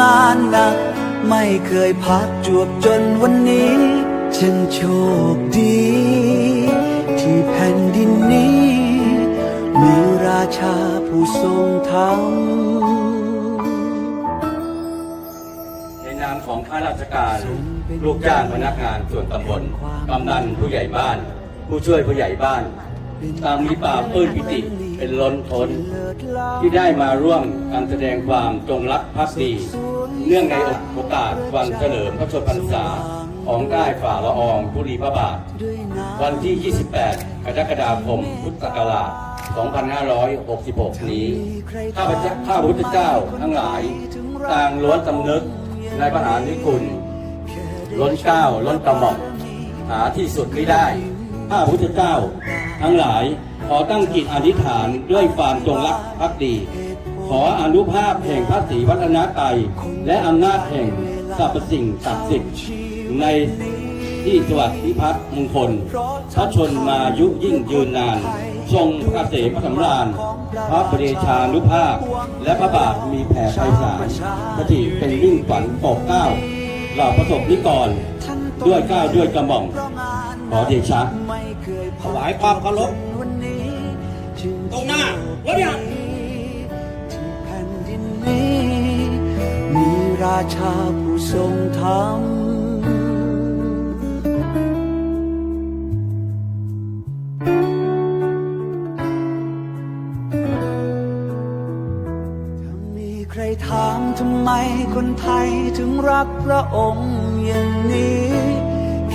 งานหนัก ไม่เคยพักจวบจนวันนี้ฉันโชคดี ที่แผ่นดินนี้ มีราชาผู้ทรงธรรมในนามของข้าราชการลูกจ้างพนักงานส่วนตำบลกำนันผู้ใหญ่บ้าน ผู้ช่วยผู้ใหญ่บ้าน ตางมีปราบปลื้มปิติเป็นล้นพ้นที่ได้มาร่วมการแสดงความจงรักภักดี เนื่องในโอกาสวันเฉลิมพระชนพรรษาของได้ฝ่าละอองธุลีพระบาท วันที่ 28 กรกฎาคม พุทธศักราช 2566 นี้ ข้าพเจ้าข้าพระพุทธเจ้าทั้งหลาย ต่างล้วนสำนึกในพระหานิคุณ ล้นเก้าล้นกระหม่อมหาที่สุดไม่ได้ ข้าพระพุทธเจ้า ทั้งหลายขอตั้งจิตอธิษฐานด้วยความจงรักภักดี ขออนุภาพแห่งพระศรีวัฒนตรัยและอำนาจแห่งสรรพสิ่งศักดิ์สิทธิ์ในที่สวัสดิพัฒน์มงคลพระชนมายุยิ่งยืนนาน ทรงพระเกษมพระสำราญ พระบริชานุภาพ และพระบาทมีแผ่ไพศาลสถิเป็นยิ่งฝันปกเก้าเหล่าประสบนิกร ด้วยเก้าวด้วยกระหม่อม ขอเดชะถวายความเคารพตรงหน้าแล้วเนี่ยที่แผ่นดินนี้ มีราชาผู้ทรงธรรมถ้ามีใครถามทำไมคนไทยถึงรักพระองค์อย่างนี้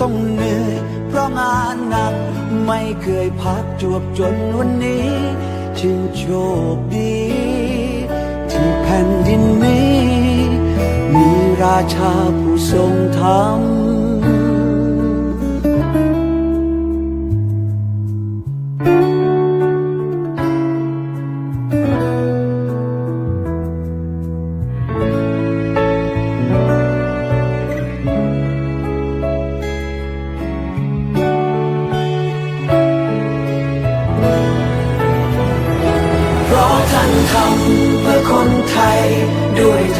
ต้องเหนื่อย เพราะงานหนักไม่เคยพักจวบจนวันนี้ จึงโชคดี ที่แผ่นดินนี้ มีราชาผู้ทรงธรรม